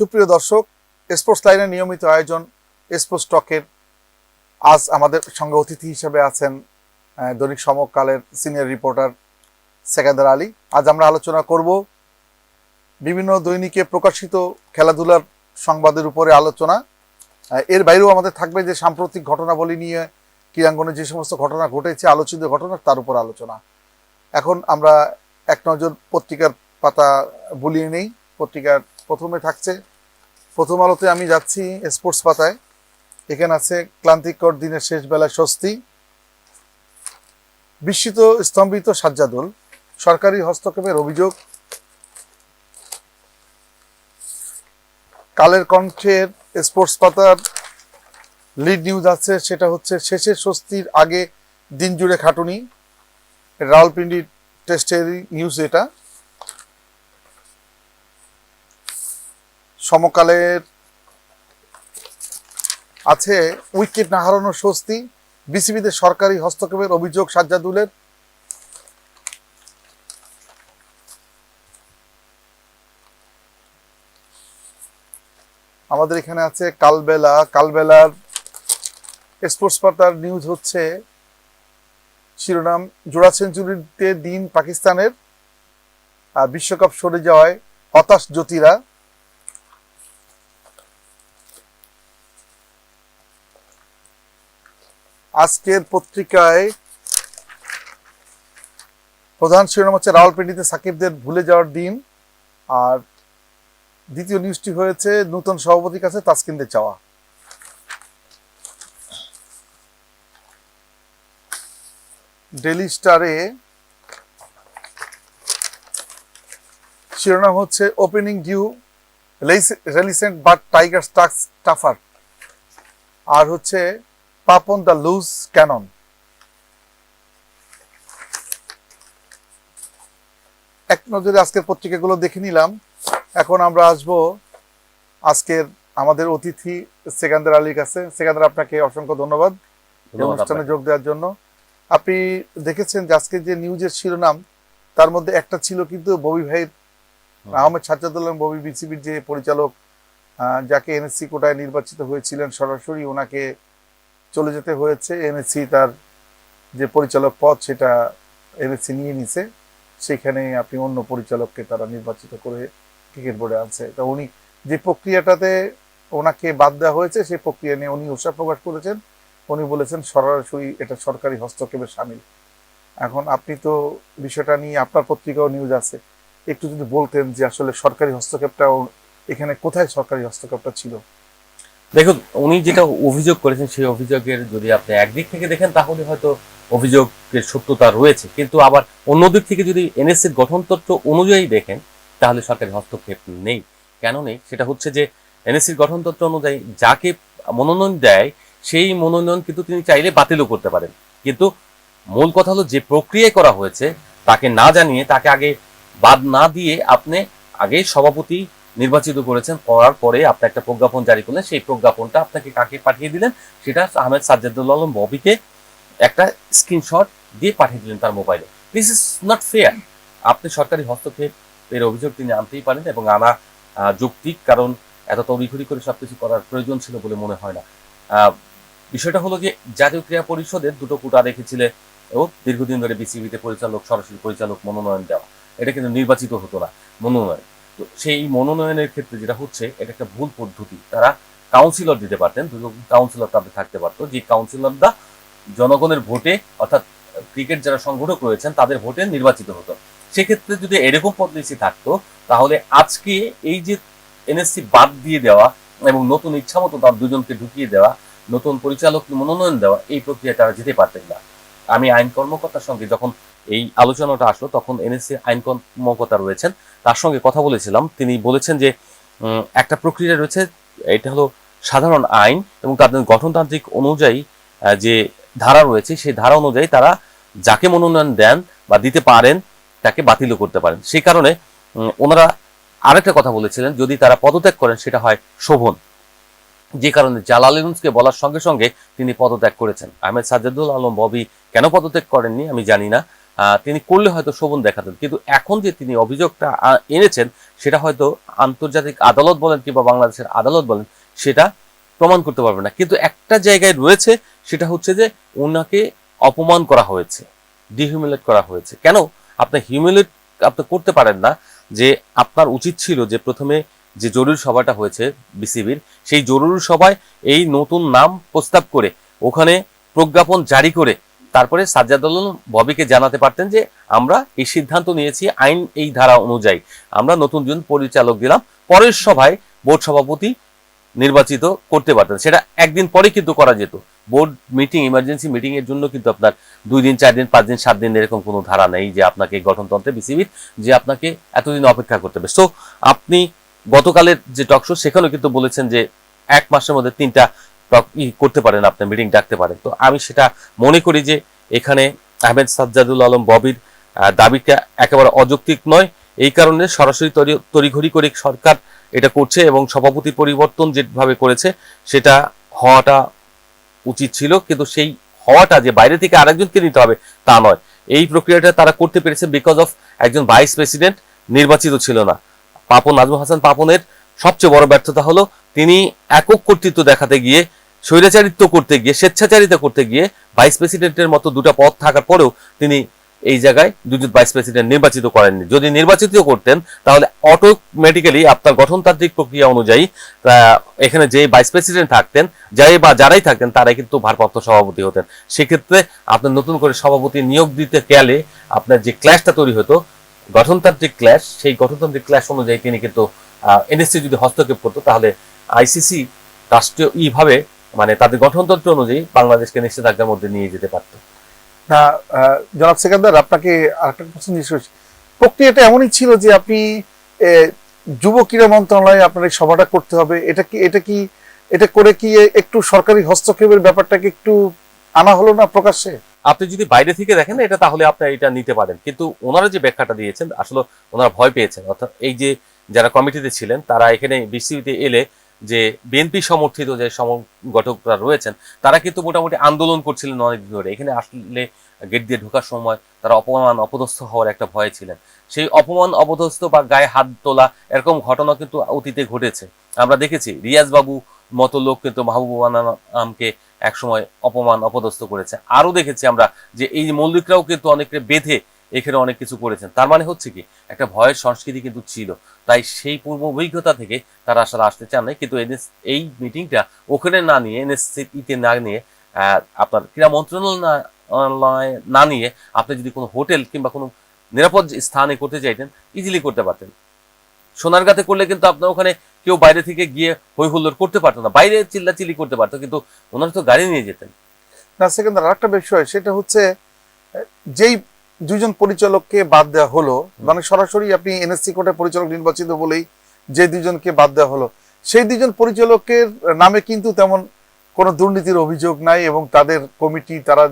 সুপ্রিয় দর্শক স্পোর্টস লাইনের নিয়মিত আয়োজন স্পোর্টস টকের আজ আমাদের সঙ্গে অতিথি হিসেবে আছেন দৈনিক সমকালের সিনিয়র রিপোর্টার সেকেন্দার আলী। আজ আমরা আলোচনা করব বিভিন্ন দৈনিকে প্রকাশিত খেলাধুলার সংবাদের উপরে আলোচনা। এর বাইরেও আমাদের থাকবে যে সাম্প্রতিক ঘটনাবলী নিয়ে, ক্রীড়াঙ্গনে যে সমস্ত ঘটনা ঘটেছে, আলোচিত ঘটনা, তার উপর আলোচনা। এখন আমরা এক নজর পত্রিকার পাতা বুলিয়ে নেই। পত্রিকার প্রথমে থাকছে প্রথম আলোতে আমি যাচ্ছি স্পোর্টস পাতায়। এখানে আছে ক্লান্তিকর দিনের শেষ বেলায় স্বস্তি। বিস্মিত স্তম্ভিত সাজ্জাদুল, সরকারি হস্তক্ষেপের অভিযোগ। কালের কণ্ঠের স্পোর্টস পাতার লিড নিউজ আছে, সেটা হচ্ছে শেষের স্বস্তির আগে দিন জুড়ে খাটুনি রাওয়ালপিন্ডি টেস্টের নিউজ এটা। সমকালের আছে উইকেট না হারানোর স্বস্তি বিসিবিতে সরকারি হস্তক্ষেপের অভিযোগ সাজ্জাদুলের। আমাদের এখানে আছে কালবেলা। কালবেলার স্পোর্টস পাতার নিউজ হচ্ছে, শিরোনাম, জোড়া সেঞ্চুরিতে দিন পাকিস্তানের বিশ্বকাপ সরে যাওয়ায় হতাশ জ্যোতিরা। আজকের পত্রিকায় প্রধান শিরোনাম হচ্ছে রাওয়ালপিন্ডিতে সাকিবদের ভুলে যাওয়ার দিন, আর দ্বিতীয় নিউজটি হয়েছে নতুন সভাপতির কাছে তাসকিনদের চাওয়া। ডেলি স্টারে শিরোনাম হচ্ছে opening duo resilient but tiger tougher, আর হচ্ছে পাপন দ্য লুজ ক্যানন এক নজরে আজকের পত্রিকাগুলো দেখে নিলাম এখন আমরা আসব আজকের আমাদের অতিথি সেকান্দার আলীর কাছে সেকান্দার আপনাকে অসংখ্য ধন্যবাদ অনুষ্ঠানে। যোগ দেওয়ার জন্য আপনি দেখেছেন যে আজকে যে নিউজের শিরোনাম তার মধ্যে একটা ছিল কিন্তু ববি ভাইয়ের হুম। আহমেদ সাজ্জাদুল্লাহ ববি বিসিবির যে পরিচালক যাকে এনএসসি কোটায় নির্বাচিত হয়েছিলেন সরাসরি ওনাকে চলে যেতে হয়েছে। এনএসসি তার যে পরিচালক পদ সেটা এনএসসি নিয়ে নিছে। সেখানে আপনি অন্য পরিচালককে তারা নির্বাচিত করে ক্রিকেট বোর্ডে আনছে। তা উনি যে প্রক্রিয়াটাতে ওনাকে বাদ দেওয়া হয়েছে সেই প্রক্রিয়া নিয়ে উনি উৎসাহ প্রকাশ করেছেন। উনি বলেছেন, সরাসরি এটা সরকারি হস্তক্ষেপের সামিল। এখন আপনি তো বিষয়টা নিয়ে আপনার পত্রিকাও নিউজ আছে। একটু যদি বলতেন যে আসলে সরকারি হস্তক্ষেপটাও এখানে কোথায় সরকারি হস্তক্ষেপটা ছিল? দেখুন, উনি যেটা অভিযোগ করেছেন, সেই অভিযোগের যদি আপনি একদিক থেকে দেখেন, তাহলে হয়তো অভিযোগের সত্যতা রয়েছে। কিন্তু আবার অন্যদিক থেকে যদি এনএসসির গঠনতন্ত্র অনুযায়ী দেখেন, তাহলে সরকারি হস্তক্ষেপ নেই। কেন নেই? সেটা হচ্ছে যে এনএসসির গঠনতন্ত্র অনুযায়ী যাকে মনোনয়ন দেয়, সেই মনোনয়ন কিন্তু তিনি চাইলে বাতিলও করতে পারেন। কিন্তু মূল কথা হলো যে প্রক্রিয়ায় করা হয়েছে, তাকে না জানিয়ে, তাকে আগে বাদ না দিয়ে আপনি আগে সভাপতি নির্বাচিত করেছেন, করার পরে আপনি একটা প্রজ্ঞাপন জারি করলেন, সেই প্রজ্ঞাপনটা আপনাকে কাকে পাঠিয়ে দিলেন? সেটা আহমেদ সাজ্জাদুল আলম ববিকে একটা স্ক্রিনশট দিয়ে পাঠিয়ে দিলেন তার মোবাইলে দিস ইজ নট ফেয়ার আপনি সরকারি হস্তক্ষেপ এর অভিযোগ তিনি আনতেই পারেন এবং আনা যৌক্তিক, কারণ এত তড়িঘড়ি করে সবকিছু করার প্রয়োজন ছিল বলে মনে হয় না। বিষয়টা হলো যে জাতীয় ক্রীড়া পরিষদের দুটো কোটা রেখেছিলে ও দীর্ঘদিন ধরে বিসিবিতে পরিচালক, সরাসরি পরিচালক মনোনয়ন দেওয়া। এটা কিন্তু নির্বাচিত হতো না, মনোনয়ন। তো সেই মনোনয়নের ক্ষেত্রে যেটা হচ্ছে, এটা একটা ভুল পদ্ধতি। তারা কাউন্সিলর দিতে পারতেন দুটো কাউন্সিলর তাদের থাকতে পারতো, যে কাউন্সিলররা জনগণের ভোটে, অর্থাৎ ক্রিকেট যারা সংগঠক রয়েছেন, তাদের ভোটে নির্বাচিত হতো। সেক্ষেত্রে যদি এরকম পদ্ধতি থাকতো, তাহলে আজকে এই যে এনএসসি বাদ দিয়ে দেওয়া এবং নতুন ইচ্ছা মতো তার দুজনকে ঢুকিয়ে দেওয়া, নতুন পরিচালক মনোনয়ন দেওয়া, এই প্রক্রিয়া তারা যেতে পারতেন না। আমি আইন কর্মকর্তার সঙ্গে যখন এই আলোচনাটা আসলো, তখন এনএসসি আইন কর্মকর্তা রয়েছেন। তার সঙ্গে কথা বলেছিলাম, তিনি বলেছেন যে একটা প্রক্রিয়া রয়েছে, এটা হলো সাধারণ আইন এবং তাদের গঠনতান্ত্রিক অনুযায়ী যে ধারা রয়েছে, সেই ধারা অনুযায়ী তারা যাকে মনোনয়ন দেন বা দিতে পারেন, তাকে বাতিলও করতে পারেন। সেই কারণে ওনারা আরেকটা কথা বলেছিলেন, যদি তারা পদত্যাগ করেন, সেটা হয় শোভন। যে কারণে জালালগঞ্জকে বলার সঙ্গে সঙ্গে তিনি পদত্যাগ করেছেন। আহমেদ সাজ্জাদুল আলম ববি কেন পদত্যাগ করেননি, আমি জানি না। তিনি করলে হয়তো শোভন দেখাতেন। কিন্তু এখন যে তিনি অভিযোগটা এনেছেন, সেটা হয়তো আন্তর্জাতিক আদালত বলেন কিংবা বাংলাদেশের আদালত বলেন, সেটা প্রমাণ করতে পারবে না। কিন্তু একটা জায়গায় রয়েছে, সেটা হচ্ছে যে ওনাকে অপমান করা হয়েছে ডিহিউমিলেট করা হয়েছে। কেন? আপনি হিউমিলেট আপনি করতে পারেন না যে আপনার উচিত ছিল যে প্রথমে যে জরুরি সভাটা হয়েছে বিসিবির, সেই জরুরি সভায় এই নতুন নাম প্রস্তাব করে, ওখানে প্রজ্ঞাপন জারি করে তারপরে সাজ্জাদুল ববিকে জানাতে পারতেন যে আমরা এই সিদ্ধান্ত নিয়েছি, আইন এই ধারা অনুযায়ী। আমরা নতুন জন পরিচালক দিলাম, পরের সভায় বোর্ড সভাপতি নির্বাচিত করতে পারতেন। সেটা একদিন পরে কিন্তু করা যেত। বোর্ড মিটিং, ইমার্জেন্সি মিটিং এর জন্য কিন্তু আপনার দুই দিন, চার দিন, পাঁচ দিন, সাত দিন এরকম কোনো ধারা নেই যে আপনাকে গঠনতন্ত্রে বিসিবির, যে আপনাকে এতদিন অপেক্ষা করতে হবে। সো আপনি গতকালের যে টকশো সেখানেও কিন্তু বলেছেন যে এক মাসের মধ্যে তিনটা করতে পারেন আপনি মিটিং ডাকতে পারেন। তো আমি সেটা মনে করি যে এখানে আহমেদ সাজ্জাদুল আলম ববির দাবিটা একেবারে অযৌক্তিক নয়। এই কারণে সরাসরি তড়িঘড়ি করে সরকার এটা করছে এবং সভাপতি পরিবর্তন যেভাবে করেছে, সেটা হওয়াটা উচিত ছিল। কিন্তু সেই হওয়াটা যে বাইরে থেকে আরেকজনকে নিতে হবে, তা নয়। এই প্রক্রিয়াটা তারা করতে পেরেছে বিকজ অফ একজন ভাইস প্রেসিডেন্ট নির্বাচিত ছিল না। পাপন, নাজমুল হাসান পাপনের সবচেয়ে বড় ব্যর্থতা হলো, তিনি একক কর্তৃত্ব দেখাতে গিয়ে স্বৈরাচারিত্ব করতে গিয়ে, স্বেচ্ছাচারিতা করতে গিয়ে ভাইস প্রেসিডেন্টের মতো দুটো পদ থাকার পরেও তিনি এই জায়গায় দুজন ভাইস প্রেসিডেন্ট নির্বাচিত করেননি। যদি নির্বাচিত করতেন, তাহলে অটোমেটিক্যালি আপনার গঠনতান্ত্রিক প্রক্রিয়া অনুযায়ী এখানে যে ভাইস প্রেসিডেন্ট থাকতেন, যাই বা যারাই থাকতেন, তারাই কিন্তু ভারপ্রাপ্ত সভাপতি হতেন। সেক্ষেত্রে আপনার নতুন করে সভাপতি নিয়োগ দিতে গেলে আপনার যে ক্ল্যাশটা তৈরি হতো, গঠনতান্ত্রিক ক্ল্যাশ সেই গঠনতান্ত্রিক ক্ল্যাশ অনুযায়ী তিনি কিন্তু এনএসসি যদি হস্তক্ষেপ করতো, তাহলে আইসিসি রাষ্ট্রীয় ইভাবে মানে তাদের গঠনতন্ত্র অনুযায়ী বাংলাদেশকে নিষেধাজ্ঞার মধ্যে নিয়ে যেতে পারতো। না জনাব সেকান্দার আপনাকে আরেকটা প্রশ্ন জিজ্ঞেস করছি। প্রক্রিয়াটা এমনই ছিল যে আপনি যুব ক্রীড়া মন্ত্রণালয়ে আপনার এই সভাটা করতে হবে। এটা কি এটা কি এটা করে কি একটু সরকারি হস্তক্ষেপের ব্যাপারটাকে একটু আনা হলো না প্রকাশ্যে? আপনি যদি বাইরে থেকে দেখেন এটা তাহলে আপনি এটা নিতে পারেন। কিন্তু ওনারা যে ব্যাখ্যাটা দিয়েছেন আসলে ওনারা ভয় পেয়েছেন। অর্থাৎ এই যে যারা কমিটিতে ছিলেন তারা এখানে বিসিবিতে এলে যে বিএনপি সমর্থিত যে সংগঠকরা রয়েছেন, তারা কিন্তু মোটামুটি আন্দোলন করছিলেন অনেকদিন ধরে। এখানে আসলে গেট দিয়ে ঢোকার সময় তারা অপমান, অপদস্থ হওয়ার একটা ভয়ে ছিলেন। সেই অপমান, অপদস্থ বা গায়ে হাত তোলা এরকম ঘটনা কিন্তু অতীতে ঘটেছে। আমরা দেখেছি, রিয়াজ বাবু মতো লোক কিন্তু মাহবুবান আমকে একসময় অপমান, অপদস্থ করেছে। আরও দেখেছি আমরা যে এই মল্লিকরাও কিন্তু অনেকে বেঁধে এখানে অনেক কিছু করেছেন। তার মানে হচ্ছে কি, একটা ভয়ের সংস্কৃতি কিন্তু ছিল। তাই সেই পূর্ব অভিজ্ঞতা থেকে তারা আসলে আসতে চান নাই। কিন্তু NS এই মিটিংটা ওখানে না নিয়ে, এনএসসিতে না নিয়ে আপনার ক্রীড়া মন্ত্রণালয় না নিয়ে আপনি যদি কোনো হোটেল কিংবা কোনো নিরাপদ স্থানে করতে চাইতেন ইজিলি করতে পারতেন। সোনারগাঁতে করলে কিন্তু আপনার ওখানে কেউ বাইরে থেকে গিয়ে হই হুল্লোড় করতে পারতো না। বাইরে চিল্লাচিল্লি করতে পারতো, কিন্তু ওনারা তো গাড়ি নিয়ে যেতেন। না আর একটা বিষয়, সেটা হচ্ছে, যেই দুজন পরিচালককে বাদ দেওয়া হলো। মানে সরাসরি আপনি এনএসসি কোর্টের পরিচালক নির্বাচিত বলেই যে দুজনকে বাদ দেওয়া হলো। সেই দুজন পরিচালকের নামে কিন্তু তেমন কোনো দুর্নীতির অভিযোগ নাই এবং তাদের কমিটি, তারা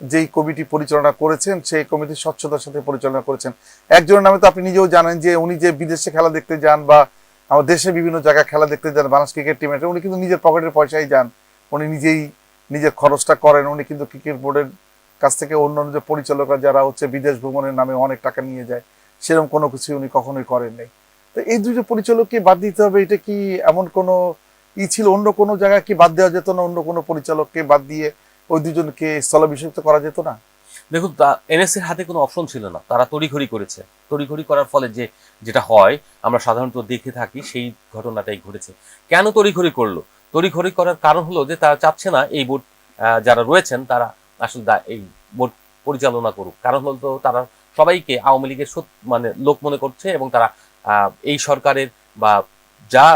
যেই কমিটি পরিচালনা করেছেন, সেই কমিটি স্বচ্ছতার সাথে পরিচালনা করেছেন। একজনের নামে তো আপনি নিজেও জানেন যে উনি যে বিদেশে খেলা দেখতে যান বা আমার দেশে বিভিন্ন জায়গায় খেলা দেখতে যান, বাংলাদেশ ক্রিকেট টিমে উনি কিন্তু নিজের পকেটের পয়সায় যান। উনি নিজেই নিজের খরচটা করেন, উনি কিন্তু ক্রিকেট বোর্ডের কাছ থেকে অন্যান্য যে পরিচালকরা যারা হচ্ছে বিদেশ ভ্রমণের নামে অনেক টাকা নিয়ে যায়, সেরকম কোনো কিছু উনি কখনোই করেন তো এই দুটো পরিচালককে বাদ দিতে হবে? এটা কি এমন কোনো ই ছিল? অন্য কোনো জায়গায় কি বাদ দেওয়া যেত না? অন্য কোনো পরিচালককে বাদ দিয়ে ওই দুজনকে স্থলাভিষিক্ত করা যেত না? দেখুন এনএসসি হাতে কোনো অপশন ছিল না। তারা তড়িঘড়ি করেছে। তড়িঘড়ি করার ফলে যে, যেটা হয়, আমরা সাধারণত দেখে থাকি সেই ঘটনাটাই ঘটেছে। কেন তড়িঘড়ি করল? তড়িঘড়ি করার কারণ হলো যে, তারা চাচ্ছে না এই বোর্ড যারা রয়েছেন, তারা আসলে এই বোর্ড পরিচালনা করুক। কারণ হলো তারা সবাইকে আওয়ামী লীগের মানে লোক মনে করছে এবং তারা এই সরকারের বা যা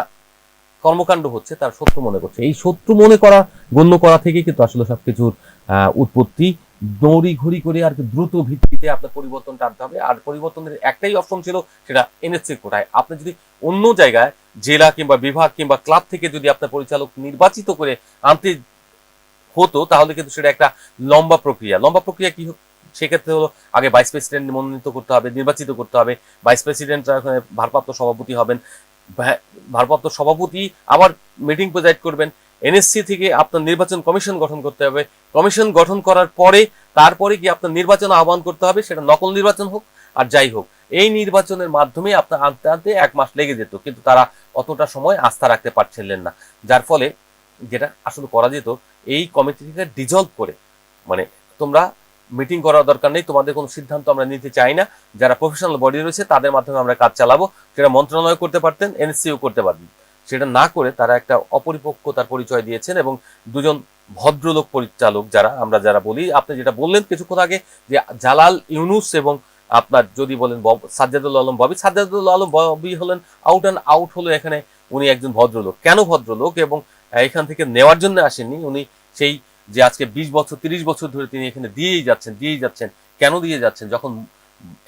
কর্মকাণ্ড হচ্ছে তার শত্রু মনে করছে। এই শত্রু মনে করা, গণ্য করা থেকে কিন্তু আসলে সবকিছুর উৎপত্তি দৌড়ি ঘড়ি করে আর কি দ্রুত ভিত্তিতে আপনার পরিবর্তনটা আনতে হবে। আর পরিবর্তনের একটাই অপশন ছিল সেটা এনএসসি কোটায়। আপনি যদি অন্য জায়গায়, জেলা কিংবা বিভাগ কিংবা ক্লাব থেকে যদি আপনার পরিচালক নির্বাচিত করে আনতে হতো, তাহলে কিন্তু সেটা একটা লম্বা প্রক্রিয়া। লম্বা প্রক্রিয়া কি সেক্ষেত্রে হলো আগে ভাইস প্রেসিডেন্ট মনোনীত করতে হবে, নির্বাচিত করতে হবে। ভাইস প্রেসিডেন্ট ভারপ্রাপ্ত সভাপতি হবেন। ভারপ্রাপ্ত সভাপতি আবার মিটিং প্রেজাইড করবেন। এনএসসি থেকে আপনার নির্বাচন কমিশন গঠন করতে হবে। কমিশন গঠন করার পরে, তারপরে কি আপনার নির্বাচন আহ্বান করতে হবে, সেটা নকল নির্বাচন হোক আর যাই হোক। এই নির্বাচনের মাধ্যমে আপনার আনতে আনতে এক মাস লেগে যেত, কিন্তু তারা অতটা সময় আস্থা রাখতে পারছিলেন না। যার ফলে যেটা আসলে করা যেত, এই কমিটিকে ডিজলভ করে মানে তোমরা মিটিং করার দরকার নেই, তোমাদের কোনো সিদ্ধান্ত আমরা নিতে চাই না। যারা প্রফেশনাল বডি রয়েছে, তাদের মাধ্যমে আমরা কাজ চালাবো। সেটা মন্ত্রণালয় করতে পারতেন এনএসসিও করতে পারতেন। সেটা না করে তারা একটা অপরিপক্কতার পরিচয় দিয়েছেন এবং দুজন ভদ্রলোক পরিচালক যারা, আমরা যারা বলি, আপনি যেটা বললেন কিছুক্ষণ আগে যে জালাল ইউনুস এবং আপনার যদি বলেন সাজ্জাদুল আলম ববি, সাজ্জাদুল আলম ববি হলেন আউট অ্যান্ড আউট হলো এখানে উনি একজন ভদ্রলোক। কেন ভদ্রলোক? এবং এখান থেকে নেওয়ার জন্য আসেননি। উনি সেই যে আজকে বিশ বছর তিরিশ বছর ধরে তিনি এখানে দিয়েই যাচ্ছেন দিয়েই যাচ্ছেন কেন দিয়ে যাচ্ছেন? যখন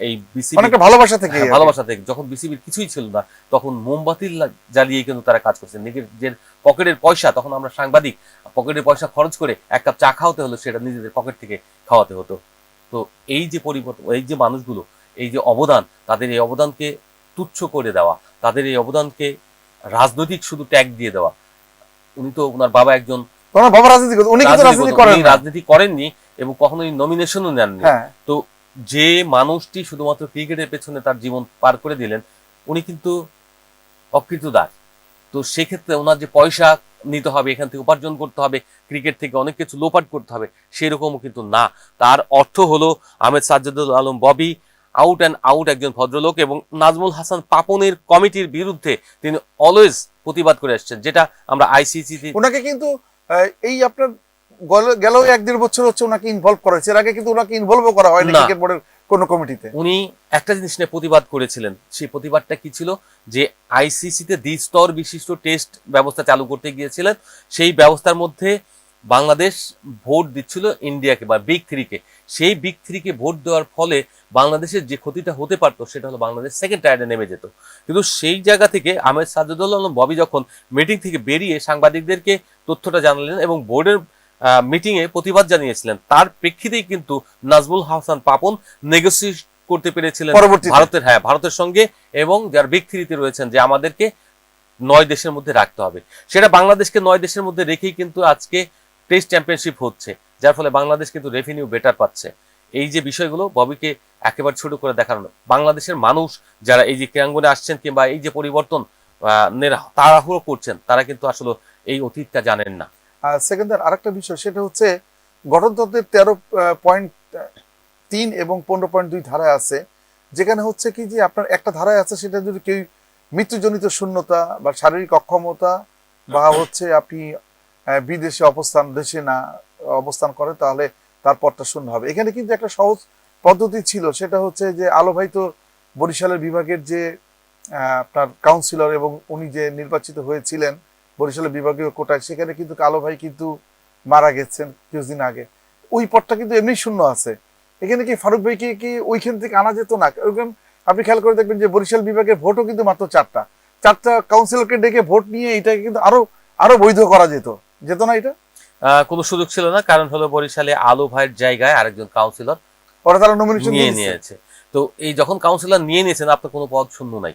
এই বিসিবি অনেকটা ভালোবাসা থেকে হ্যাঁ, ভালোবাসা থেকে যখন বিসিবির কিছুই ছিল না তখন মোমবাতি জ্বালিয়ে কিন্তু তারা কাজ করছেন নিজেদের পকেটের পয়সা তখন আমরা সাংবাদিক পকেটের পয়সা খরচ করে এক কাপ চা খাওয়াতে হলো সেটা নিজেদের পকেট থেকে খাওয়াতে হতো। তো এই যে পরিবর্তন এই যে মানুষগুলো এই যে অবদান তাদের এই অবদানকে তুচ্ছ করে দেওয়া তাদের এই অবদানকে রাজনৈতিক শুধু ট্যাগ দিয়ে দেওয়া উনি তো ওনার বাবা একজন বাবা রাজনীতি উনি কিন্তু রাজনীতি রাজনীতি করেন রাজনীতি করেননি এবং কখনোই নমিনেশনও নেননি। হ্যাঁ। যে মানুষটি শুধুমাত্র ক্রিকেটের পেছনে তার জীবন পার করে দিলেন উনি কিন্তু অকৃতদার তো সেক্ষেত্রে ওনার যে পয়সা নিতে হবে এখান থেকে উপার্জন করতে হবে ক্রিকেট থেকে অনেক কিছু লোপাট করতে হবে সেরকমও কিন্তু না। তার অর্থ হলো Ahmed Sajjadul Alam Bobby out and out একজন ভদ্রলোক এবং নাজমুল হাসান পাপনের কমিটির বিরুদ্ধে তিনি অলওয়েজ প্রতিবাদ করে আসছেন যেটা আমরা আইসিসি ওনাকে কিন্তু এই আপনার গেল- এক দেড় বছর হচ্ছে ওনাকে ইনভলভ করা হয়েছে। এর আগে কিন্তু ওনাকে ইনভলভ করা হয়নি। ক্রিকেট বোর্ডের কোনো কমিটিতে উনি একটা জিনিস নিয়ে প্রতিবাদ করেছিলেন সেই প্রতিবাদটা কি ছিল? যে আইসিসিতে দ্বিস্তর বিশিষ্ট টেস্ট ব্যবস্থা চালু করতে গিয়েছিলেন সেই ব্যবস্থার মধ্যে বাংলাদেশ ভোট দিচ্ছিল ইন্ডিয়াকে বা বিগ থ্রিকে সেই বিগ থ্রিকে ভোট দেওয়ার ফলে বাংলাদেশের যে ক্ষতিটা হতে পারতো সেটা হলো বাংলাদেশ সেকেন্ড টায়ারে নেমে যেত। কিন্তু সেই জায়গা থেকে আহমেদ সাজ্জাদুল আলম ববি যখন মিটিং থেকে বেরিয়ে সাংবাদিকদেরকে তথ্যটা জানালেন এবং বোর্ডের মিটিং এ প্রতিবাদ জানিয়েছিলেন তার প্রেক্ষিতেই কিন্তু নাজমুল হাসান পাপন নেগোসিয়েট করতে পেরেছিলেন ভারতের হ্যাঁ ভারতের সঙ্গে এবং যার বিগ থ্রিতে রয়েছেন যে আমাদেরকে নয় দেশের মধ্যে রাখতে হবে। সেটা বাংলাদেশকে নয় দেশের মধ্যে রেখেই কিন্তু আজকে টেস্ট চ্যাম্পিয়নশিপ হচ্ছে, যার ফলে বাংলাদেশ কিন্তু রেভিনিউ বেটার পাচ্ছে। এই যে বিষয়গুলো ববিকে একেবারে ছোট করে দেখানো বাংলাদেশের মানুষ যারা এই যে ক্রীড়াঙ্গনে আসছেন কিংবা এই যে পরিবর্তন তাড়াহুড়ো করছেন, তারা কিন্তু আসলে এই অতীতটা জানেন না। সেকেন্ডার, আরেকটা বিষয়, সেটা হচ্ছে গঠনতন্ত্রের তেরো পয়েন্ট তিন এবং পনেরো পয়েন্ট দুই ধারায় আছে, যেখানে হচ্ছে কি যে আপনার একটা ধারায় আছে, সেটা যদি কেউ মৃত্যুজনিত শূন্যতা বা শারীরিক অক্ষমতা বা হচ্ছে আপনি বিদেশে অবস্থান, দেশে না, অবস্থান করে, তাহলে তার পদটা শূন্য হবে। এখানে কিন্তু একটা সহজ পদ্ধতি ছিল, সেটা হচ্ছে যে আলো ভাই তো বরিশালের বিভাগের যে আপনার কাউন্সিলর এবং উনি যে নির্বাচিত হয়েছিলেন বরিশালের বিভাগীয় কোটায়, সেখানে কিন্তু কালো ভাই কিন্তু মারা গেছেন কিছুদিন আগে। ওই পদটা কিন্তু এমনি শূন্য আছে। এখানে কি ফারুক ভাইকে কি ওইখান থেকে আনা যেত না? ওইখান আপনি খেয়াল করে দেখবেন যে বরিশাল বিভাগের ভোটও কিন্তু মাত্র চারটা। চারটা কাউন্সিলরকে ডেকে ভোট নিয়ে এটাকে কিন্তু আরও আরও বৈধ করা যেত। যেত না এটা? কোনো সুযোগ ছিল না কারণ হলো বরিশালে আলো ভাইয়ের জায়গায় আরেকজন কাউন্সিলর ওরা তারা নমিনেশন নিয়ে নিয়েছে? তো এই যখন কাউন্সিলর নিয়ে নিয়েছেন আপনার কোনো পদ শূন্য নাই।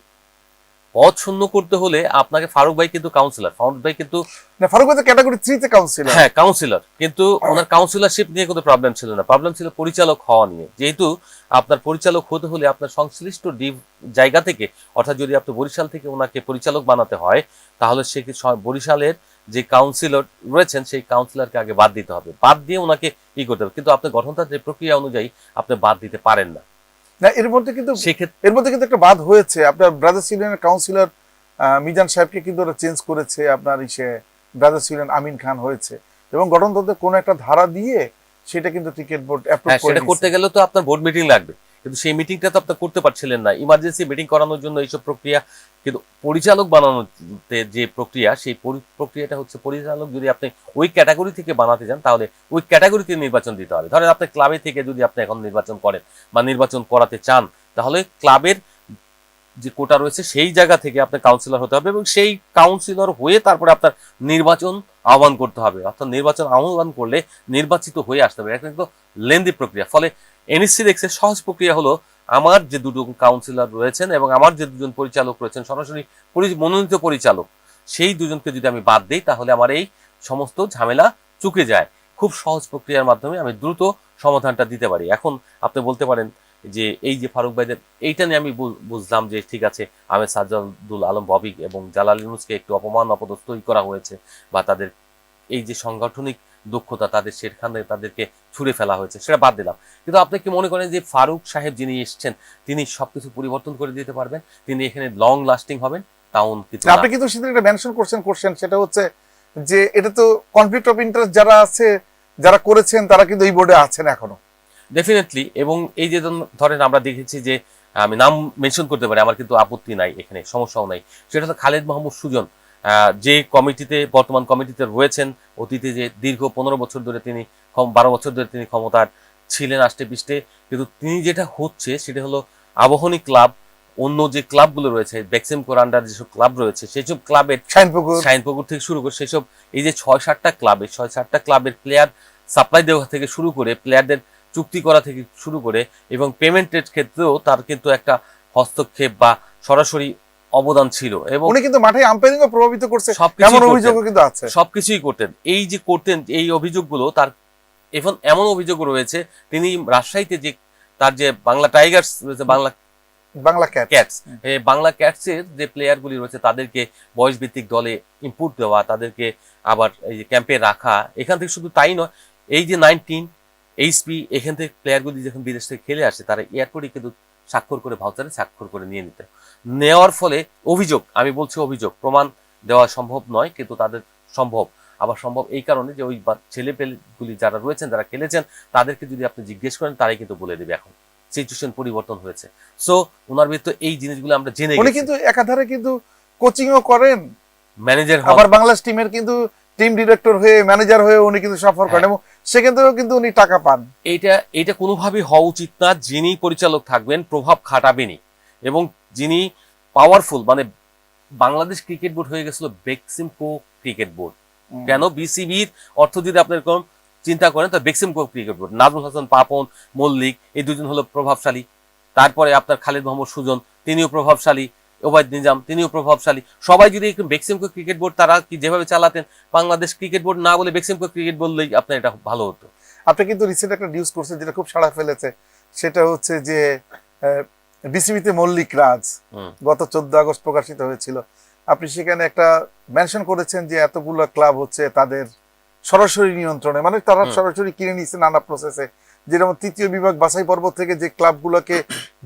পদ শূন্য করতে হলে আপনাকে ফারুক ভাই কিন্তু কাউন্সিলর ফারুক ভাই কিন্তু না ফারুক ভাই তো ক্যাটাগরি থ্রিতে কাউন্সিলর হ্যাঁ কাউন্সিলর কিন্তু ওনার কাউন্সিলরশিপ নিয়ে কোনো প্রবলেম ছিল না। প্রবলেম ছিল পরিচালক হওয়া নিয়ে। যেহেতু আপনার পরিচালক হতে হলে আপনার সংশ্লিষ্ট ডিv জায়গা থেকে অর্থাৎ যদি আপনি বরিশাল থেকে ওনাকে পরিচালক বানাতে হয় তাহলে সে কি বরিশালের যে কাউন্সিলর রয়েছেন সেই কাউন্সিলরকে আগে বাদ দিতে হবে। বাদ দিয়ে ওনাকে ই করতে হবে। কিন্তু আপনি গঠনতান্ত্রিক প্রক্রিয়া অনুযায়ী আপনি বাদ দিতে পারেন না। না এর মধ্যে কিন্তু এর মধ্যে কিন্তু একটা বাদ হয়েছে। আপনার ব্রাদার্স ইউনিয়নের কাউন্সিলর মিজান সাহেবকে কিন্তু ওরা চেঞ্জ করেছে। আপনার ইসে ব্রাদার্স ইউনিয়ন আমিন খান হয়েছে। এবং গঠনতন্ত্রের কোনো একটা ধারা দিয়ে সেটা কিন্তু ক্রিকেট বোর্ড অ্যাপ্রুভ করতে গেলে তো আপনার বোর্ড মিটিং লাগবে। কিন্তু সেই মিটিংটা তো আপনি করতে পারছিলেন না। ইমার্জেন্সি মিটিং করানোর জন্য এইসব প্রক্রিয়া, কিন্তু পরিচালক বানানোতে যে প্রক্রিয়া, সেই প্রক্রিয়াটা হচ্ছে পরিচালক যদি আপনি ওই ক্যাটাগরি থেকে বানাতে যান তাহলে ওই ক্যাটাগরিতে নির্বাচন দিতে হবে। ধরেন আপনি ক্লাবে থেকে যদি আপনি এখন নির্বাচন করেন বা নির্বাচন করাতে চান, তাহলে ক্লাবের যে কোটা রয়েছে, সেই জায়গা থেকে আপনার কাউন্সিলর হতে হবে এবং সেই কাউন্সিলর হয়ে তারপরে আপনার নির্বাচন আহ্বান করতে হবে। অর্থাৎ নির্বাচন আহ্বান করলে নির্বাচিত হয়ে আসতে হবে। এটা কিন্তু লেন্দি প্রক্রিয়া। ফলে এনএসসি দেখছে সহজ প্রক্রিয়া হলো আমার যে দুটো কাউন্সিলর রয়েছেন এবং আমার যে দুজন পরিচালক রয়েছেন, সরাসরি মনোনীত পরিচালক, সেই দুজনকে যদি আমি বাদ দিই, তাহলে আমার এই সমস্ত ঝামেলা চুকে যায়। খুব সহজ প্রক্রিয়ার মাধ্যমে আমি দ্রুত সমাধানটা দিতে পারি। এখন আপনি বলতে পারেন যে, এই যে ফারুক ভাইদের, এইটা নিয়ে আমি বুঝলাম যে, ঠিক আছে, আমি সাজ্জাদুল আলম, ববি এবং জালাল ইউনুসকে একটু অপমান, অপদস্থই করা হয়েছে বা তাদের এই যে সাংগঠনিক দক্ষতা তাদের সেখানে তাদেরকে ছুড়ে ফেলা হয়েছে সেটা বাদ দিলাম। কিন্তু আপনি কি মনে করেন যে ফারুক সাহেব যিনি এসছেন তিনি সবকিছু পরিবর্তন করে দিতে পারবেন? তিনি এখানে লং লাস্টিং হবেন? তাউন কিছু আপনি কিন্তু সেদিন একটা মেনশন করছেন করছেন সেটা হচ্ছে যে এটা তো কনফ্লিক্ট অফ ইন্টারেস্ট যারা আছে যারা করেছেন তারা কিন্তু এই বোর্ডে আছেন এখনও। ডেফিনেটলি এবং এই যে ধরেন আমরা দেখেছি যে আমি নাম মেনশন করতে পারি আমার কিন্তু আপত্তি নাই এখানে সমস্যাও নাই। সেটা হচ্ছে খালেদ মাহমুদ সুজন। যে কমিটিতে বর্তমান কমিটিতে রয়েছেন অতীতে যে দীর্ঘ পনেরো বছর ধরে তিনি বারো বছর ধরে তিনি ক্ষমতার ছিলেন আষ্টে পিষ্টে কিন্তু তিনি যেটা হচ্ছে সেটা হলো আবহনী ক্লাব অন্য যে ক্লাবগুলো রয়েছে বেক্সিম কোরান্ডার যেসব ক্লাব রয়েছে সেসব ক্লাবের শাহিনপুকুর থেকে শুরু করে সেসব এই যে ছয় সাতটা ক্লাবে ছয় সাতটা ক্লাবের প্লেয়ার সাপ্লাই দেওয়া থেকে শুরু করে প্লেয়ারদের চুক্তি করা থেকে শুরু করে এবং পেমেন্টের ক্ষেত্রেও তার কিন্তু একটা হস্তক্ষেপ বা সরাসরি অবদান ছিল এবং উনি কিন্তু মাঠে আম্পায়ারিং ও প্রভাবিত করছে এমন। অভিযোগও কিন্তু আছে। সবকিছুই করতেন। এই যে করতেন এই অভিযোগগুলো তার এখন এমন অভিযোগ রয়েছে তিনি রাজশাহীতে যে তার যে বাংলা টাইগার্স রয়েছে বাংলা বাংলা ক্যাটস বাংলা ক্যাটসের যে প্লেয়ারগুলি রয়েছে তাদেরকে বয়স ভিত্তিক দলে ইনপুট দেওয়া তাদেরকে আবার এই যে ক্যাম্পে রাখা এখান থেকে শুধু তাই নয় এই যে নাইনটিন এইচপি এখান থেকে প্লেয়ারগুলি যখন বিদেশ থেকে খেলে আসে তারা এয়ারপোর্টে কিন্তু স্বাক্ষর করে ভাউচারে স্বাক্ষর করে নিয়ে নিতে। নেওয়ার ফলে অভিযোগ আমি বলছি অভিযোগ প্রমাণ দেওয়া সম্ভব নয় কিন্তু তাদের সম্ভব। আবার সম্ভব এই কারণে যে ওই ছেলে পেলেগুলি যারা রয়েছেন যারা খেলেছেন তাদেরকে যদি আপনি জিজ্ঞেস করেন তারাই কিন্তু বলে দেবে এখন। সিচুয়েশন পরিবর্তন হয়েছে। সো ওনার ভিতরে এই জিনিসগুলো আমরা জেনে উনি কিন্তু একাধারে কিন্তু কোচিংও করেন। ম্যানেজার আবার বাংলাদেশ টিমের কিন্তু টিম ডিরেক্টর হয়ে ম্যানেজার হয়ে উনি কিন্তু সফর করেন হ্যাঁ। এবং সেখান থেকেও কিন্তু উনি টাকা পান। এইটা এটা কোনোভাবেই হওয়া উচিত না যিনি পরিচালক থাকবেন প্রভাব খাটাবেনই। এবং যিনি পাওয়ারফুল মানে বাংলাদেশ ক্রিকেট বোর্ড হয়ে গেছিল বেক্সিমকো ক্রিকেট বোর্ড কেন? বিসিবির অর্থ যদি আপনার কোন চিন্তা করেন তো বেক্সিমকো ক্রিকেট বোর্ড নাজমুল হাসান পাপন মল্লিক এই দুজন হলো প্রভাবশালী। তারপরে আপনার খালেদ মোহাম্মদ সুজন তিনিও প্রভাবশালী। ওবায়দ নিজাম তিনিও প্রভাবশালী। সবাই যদি একটু বেক্সিমকো ক্রিকেট বোর্ড তারা কি যেভাবে চালাতেন বাংলাদেশ ক্রিকেট বোর্ড না বলে বেক্সিমকো ক্রিকেট বললেই আপনার এটা ভালো হতো। আপনি কিন্তু রিসেন্ট একটা নিউজ করছেন যেটা খুব সাড়া ফেলেছে। সেটা হচ্ছে যে বিসিবিতে মল্লিক রাজ। গত চোদ্দ আগস্ট প্রকাশিত হয়েছিল। আপনি সেখানে একটা মেনশন করেছেন যে এতগুলো ক্লাব হচ্ছে তাদের সরাসরি নিয়ন্ত্রণে মানে তারা সরাসরি কিনে নিচ্ছে নানা প্রসেসে যেরকম তৃতীয় বিভাগ বাছাই পর্ব থেকে যে ক্লাবগুলোকে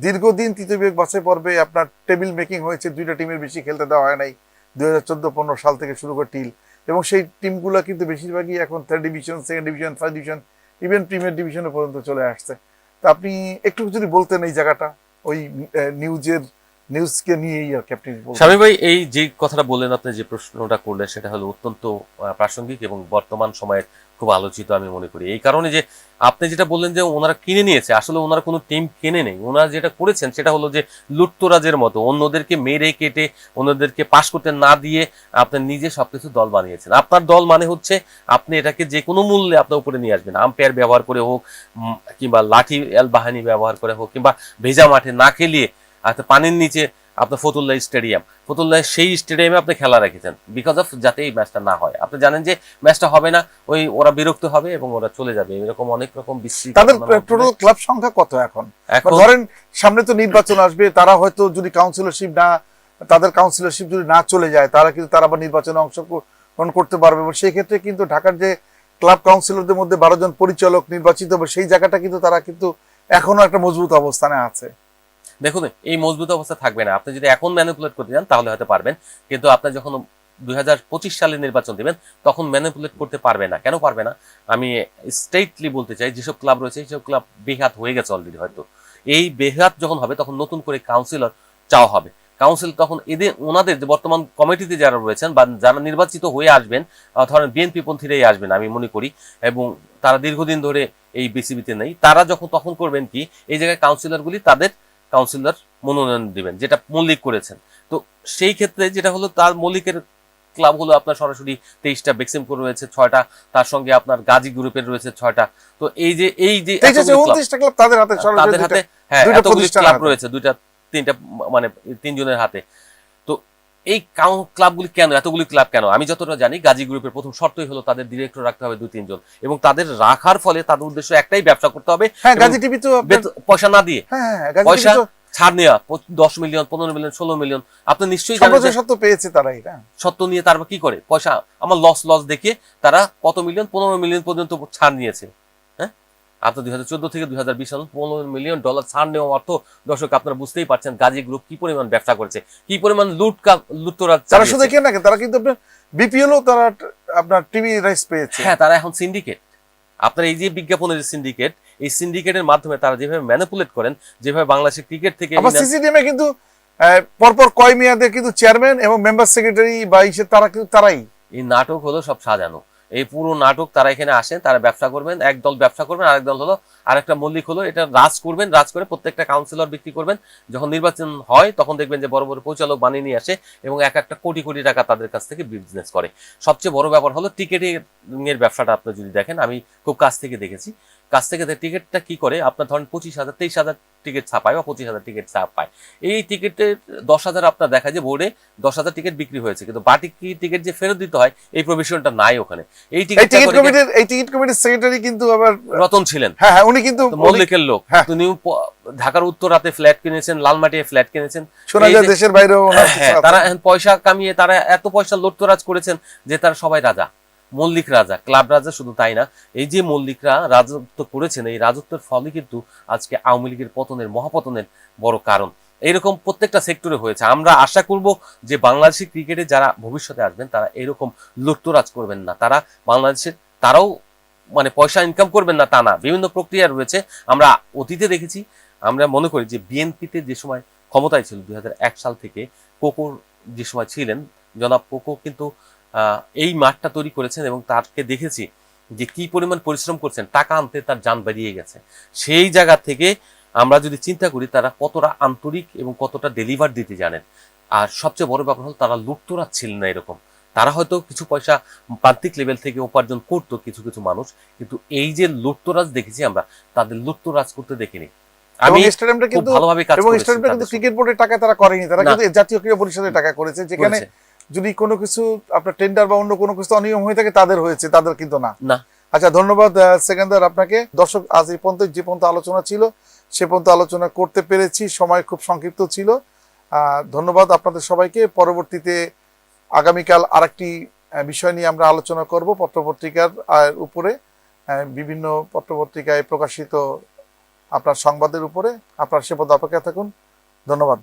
দীর্ঘদিন তৃতীয় বিভাগ বাছাই পর্বে আপনার টেবিল মেকিং হয়েছে, দুইটা টিমের বেশি খেলতে দেওয়া হয় নাই, দুই হাজার চোদ্দ, পনেরো সাল থেকে শুরু করে টিল। এবং সেই টিমগুলো কিন্তু বেশিরভাগই এখন third division second division first division even premier ডিভিশনে পর্যন্ত চলে আসছে। তা আপনি একটু যদি বলতেন এই জায়গাটা, ওই নিউজের নিউজকে নিয়েই আর স্বামী ভাই, এই যে কথাটা বললেন আপনি, যে প্রশ্নটা করলেন, সেটা হলো অত্যন্ত প্রাসঙ্গিক এবং বর্তমান সময়ের খুব আলোচিত আমি মনে করি। এই কারণে যে আপনি যেটা বললেন যে ওনারা কিনে নিয়েছে, আসলে ওনারা কোনো টিম কিনে নেই। ওনারা যেটা করেছেন, সেটা হলো যে লুটতরাজের মতো, অন্যদেরকে মেরে কেটে, অন্যদেরকে পাশ করতে না দিয়ে আপনি নিজে সবকিছু দল বানিয়েছেন। আপনার দল মানে হচ্ছে আপনি এটাকে যে কোনো মূল্যে আপনার উপরে নিয়ে আসবেন। আম্পায়ার ব্যবহার করে হোক কিংবা লাঠি এল বাহিনী ব্যবহার করে হোক, কিংবা ভেজা মাঠে না খেলিয়ে আপনার পানির নিচে আপনার ফতুল্লাহ স্টেডিয়াম। ফতুল্লাহ সেই স্টেডিয়ামে আপনি খেলা রেখেছেন বিকজ অফ যাতে এই ম্যাচটা না হয়। আপনি জানেন যে ম্যাচটা হবে না ওই ওরা বিরক্ত হবে এবং ওরা চলে যাবে। এরকম অনেক রকম বিশ্রী তাদের টোটাল ক্লাব সংখ্যা কত এখন? এখন ধরেন সামনে তো নির্বাচন আসবে তারা হয়তো যদি কাউন্সিলরশিপ না তাদের কাউন্সিলরশিপ যদি না চলে যায় তারা কিন্তু তারা আবার নির্বাচনে অংশগ্রহণ করতে পারবে। এবং সেই ক্ষেত্রে কিন্তু ঢাকার যে ক্লাব কাউন্সিলরদের মধ্যে বারো জন পরিচালক নির্বাচিত হবে সেই জায়গাটা কিন্তু তারা কিন্তু এখনও একটা মজবুত অবস্থানে আছে। দেখুন, এই মজবুত অবস্থা থাকবে না। আপনি যদি এখন ম্যানিপুলেট করতে যান, তাহলে হয়তো পারবেন। কিন্তু আপনি যখন দুই সালে নির্বাচন দিবেন, তখন ম্যানিপুলেট করতে পারবে না। কেন পারবে না? আমি স্টেটলি বলতে চাই, যেসব ক্লাব রয়েছে, সেসব ক্লাব বেহাত হয়ে গেছে অলরেডি হয়তো। এই বেহাত যখন হবে, তখন নতুন করে কাউন্সিলর চাওয়া হবে। কাউন্সিল তখন এদের, ওনাদের যে বর্তমান কমিটিতে যারা রয়েছেন বা যারা নির্বাচিত হয়ে আসবেন ধরেন বিএনপি পন্থীরাই আসবেন, আমি মনে করি, এবং তারা দীর্ঘদিন ধরে এই বিসিবিতে নেই, তারা যখন তখন করবেন কি, এই জায়গায় কাউন্সিলরগুলি তাদের কাউন্সিলর মনোনয়ন দিবেন যেটা মল্লিক করেছেন। তো সেই ক্ষেত্রে যেটা হলো তার মল্লিকের ক্লাব হলো আপনার সরাসরি তেইশটা বেক্সিমকো রয়েছে ছয়টা। তার সঙ্গে আপনার গাজী গ্রুপের রয়েছে ছয়টা। তো এই যে এই যে ক্লাব তাদের হাতে তাদের হাতে হ্যাঁ দুইটা ক্লাব রয়েছে দুইটা তিনটা মানে তিনজনের হাতে। এই ক্লাবগুলি কেন এতগুলি ক্লাব কেন? আমি যতটা জানি গাজী গ্রুপের প্রথম শর্তই হলো তাদের ডিরেক্টর রাখতে হবে দুই তিনজন এবং তাদের রাখার ফলে তাদের উদ্দেশ্য একটাই ব্যবসা করতে হবে হ্যাঁ গাজী টিভি তো পয়সা না দিয়ে হ্যাঁ হ্যাঁ পয়সা ছাড় নেওয়া দশ মিলিয়ন পনেরো মিলিয়ন ষোলো মিলিয়ন আপনি নিশ্চয়ই জানেন যে পেয়েছে তারা সত্য নিয়ে তারপর কি করে? পয়সা আমার লস লস দেখে তারা কত মিলিয়ন পনেরো মিলিয়ন পর্যন্ত ছাড় নিয়েছে। আপনার দুই হাজার চোদ্দ থেকে দুই হাজার বিশ সাল পনেরো মিলিয়ন ডলার ছাড় নেওয়া অর্থ দর্শক আপনারা বুঝতেই পারছেন গাজী গ্রুপ কি পরিমাণ ব্যবসা করেছে কি পরিমাণ লুট লুটতরা তারা শুধু কেন না তারা কিন্তু আপনার বিপিএল তারা আপনার টিভি রাইস পেয়েছে। হ্যাঁ তারা এখন সিন্ডিকেট আপনার এই যে বিজ্ঞাপনের সিন্ডিকেট এই সিন্ডিকেটের মাধ্যমে তারা যেভাবে ম্যানিপুলেট করেন যেভাবে বাংলাদেশের ক্রিকেট থেকে সিসিডিএমে কিন্তু পরপর কয় মেয়াদে কিন্তু চেয়ারম্যান এবং মেম্বার সেক্রেটারি বা তারা কিন্তু তারাই। এই নাটক হলো সব সাজানো। এই পুরো নাটক তারা এখানে আসেন, তারা ব্যবসা করবেন একদল ব্যবসা করবেন, আরেক দল হলো আরেকটা মল্লিক হলো, এটা রাজ করবেন, রাজ করে প্রত্যেকটা কাউন্সিলর বিক্রি করবেন। যখন নির্বাচন হয়, তখন দেখবেন যে বড় বড় পরিচালক বানিয়ে নিয়ে আসে এবং এক একটা কোটি কোটি টাকা তাদের কাছ থেকে বিজনেস করে। সবচেয়ে বড় ব্যাপার হলো টিকেটিং এর ব্যবসাটা আপনি যদি দেখেন, আমি খুব কাছ থেকে দেখেছি। কাছ থেকে টিকিটটা কি করে আপনার ধরেন পঁচিশ হাজার তেইশ হাজার টিকিট ছাপায় বা পঁচিশ হাজার টিকিট ছাপায়। এই টিকিটের দশ হাজার আপনার দেখা যায় বোর্ডে দশ হাজার টিকিট বিক্রি হয়েছে কিন্তু বাটি টিকিট যে ফেরত দিতে হয় এই প্রভিশনটা নাই ওখানে। এই টিকিট কমিটির এই টিকিট কমিটির সেক্রেটারি কিন্তু আবার রতন ছিলেন। হ্যাঁ হ্যাঁ উনি কিন্তু মল্লিকের লোক। হ্যাঁ। তিনি ঢাকার উত্তরাতে ফ্ল্যাট কিনেছেন লালমাটিয়ে ফ্ল্যাট কিনেছেন। শোনা যায় দেশের বাইরেও কিছু হ্যাঁ। তারা এখন পয়সা কামিয়ে তারা এত পয়সা লুটতরাজ করেছেন যে তারা সবাই রাজা। মল্লিক রাজা, ক্লাব রাজা শুধু তাই না, এই যে মল্লিকরা রাজত্ব করেছেন, এই রাজত্বের ফলে কিন্তু আজকে আওয়ামী লীগের পতনের, মহাপতনের বড় কারণ। এইরকম প্রত্যেকটা সেক্টরে হয়েছে। আমরা আশা করব যে বাংলাদেশি ক্রিকেটে যারা ভবিষ্যতে আসবেন, তারা এরকম লুটতরাজ করবেন না। তারা বাংলাদেশের, তারাও মানে পয়সা ইনকাম করবেন না, তা না। বিভিন্ন প্রক্রিয়া রয়েছে। আমরা অতীতে দেখেছি, আমরা মনে করি যে বিএনপিতে যে সময় ক্ষমতায় ছিল, দুই হাজার এক সাল থেকে কোকোর যে সময় ছিলেন, জনাব কোকো কিন্তু এই মাঠটা তৈরি করেছেন এবং তাকে দেখেছি যে কি পরিমাণ পরিশ্রম করছেন টাকা আনতে তার যান বেরিয়ে গেছে। সেই জায়গা থেকে আমরা যদি চিন্তা করি তারা কতটা আন্তরিক এবং কতটা ডেলিভার দিতে জানেন। আর সবচেয়ে বড় ব্যাপার হলো তারা লুটতরাজ ছিলেন না এরকম। তারা হয়তো কিছু পয়সা প্রান্তিক লেভেল থেকে উপার্জন করতো কিছু কিছু মানুষ কিন্তু এই যে লুটতরাজ দেখেছি আমরা তাদের লুটতরাজ করতে দেখিনি। আমি স্টেডিয়ামটা কিন্তু ভালোভাবে কাজ এবং করেছি স্টেডিয়ামটা কিন্তু ক্রিকেট বোর্ডের টাকা তারা করেনি। তারা কিন্তু জাতীয় ক্রীড়া পরিষদের টাকা করেছে যেখানে। যদি কোনো কিছু আপনার টেন্ডার বা অন্য কোনো কিছু অনিয়ম হয়ে থাকে তাদের হয়েছে তাদের কিন্তু না। না। আচ্ছা ধন্যবাদ সেকেন্দার আপনাকে। দর্শক আজ এই পর্যন্ত যে পর্যন্ত আলোচনা ছিল সে পর্যন্ত আলোচনা করতে পেরেছি সময় খুব সংক্ষিপ্ত ছিল। ধন্যবাদ আপনাদের সবাইকে। পরবর্তীতে আগামীকাল আরেকটি বিষয় নিয়ে আমরা আলোচনা করব পত্রপত্রিকার উপরে। বিভিন্ন পত্রপত্রিকায় প্রকাশিত আপনার সংবাদের উপরে। আপনার সে পর্যন্ত অপেক্ষা থাকুন। ধন্যবাদ।